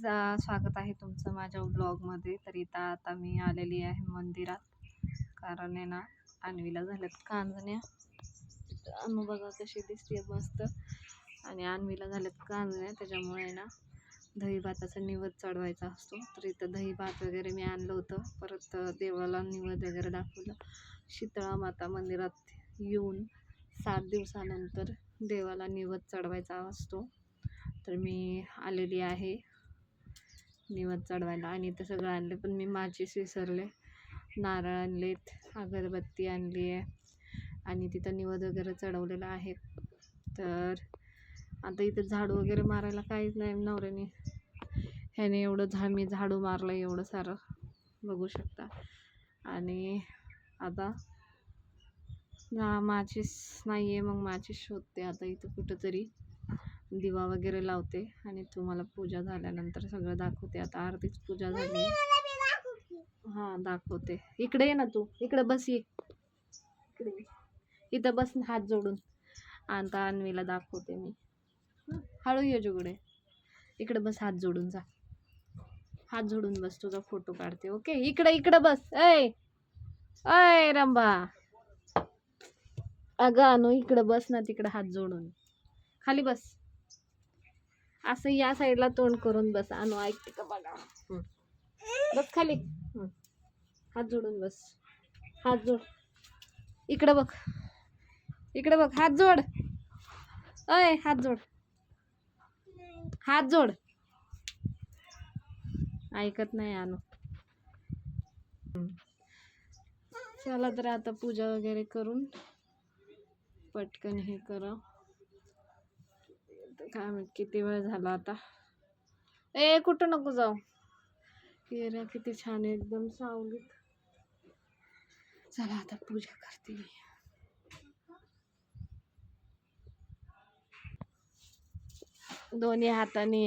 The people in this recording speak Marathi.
जा स्वागत आहे तुमचं माझ्या ब्लॉगमध्ये तर इथं आता मी आलेली आहे मंदिरात. कारण आहे ना आणवीला झाल्यात कांजण्या. अनु बघा कशी दिसते मस्त. आणि आणवीला झाल्यात कांजण्या. त्याच्यामुळे आहे ना दही भाताचा निवद चढवायचा असतो. तर इथं दही भात वगैरे मी आणलं होतं. परत देवाला निवद वगैरे दाखवलं. शीतळा माता मंदिरात येऊन सात दिवसानंतर देवाला निवद चढवायचा असतो. तर मी आलेली आहे. निवद चढवायला आणि ते सगळं आणले पण मी माचीस विसरले. नारळ आणलेत अगरबत्ती आणली आहे आणि तिथं निवद वगैरे चढवलेला आहे. तर आता इथं झाडू वगैरे मारायला काहीच नाही नवऱ्याने. ह्याने एवढं झा मी झाडू मारलं एवढं सारं. बघू शकता. आणि आता ना माचीस नाही आहे मग माचीस शोधते. आता इथं कुठंतरी दिवा वगैरे लावते आणि तुम्हाला पूजा झाल्यानंतर सगळं दाखवते. आता आरतीच पूजा झाली. हां दाखवते. इकडे ये ना तू. इकडे बस ये. इकडे. इथं बस हात जोडून. आता अन्वीला दाखवते मी. हळू ये जुगडे. इकडे बस हात जोडून जा. हात जोडून बस तुझा फोटो काढते ओके? इकडे इकडे बस. ऐ! ऐ रंभा. अगं अनु इकडे बस ना तिकडे हात जोडून. खाली बस. असं या साईडला तोंड करून बस. अनु ऐकते का बघा. बस खाली. हात जोडून बस. हात जोड. इकडे बघ. इकडे बघ. हात जोड. अय हात जोड. हात जोड. ऐकत नाही अनु. चला तर आता पूजा वगैरे करून पटकन हे करा. काय किती वेळ झाला आता. ए कुठं नको जाऊ. येऱ्या किती छान आहे एकदम सावलीत. चला आता पूजा करते मी. दोन्ही हाताने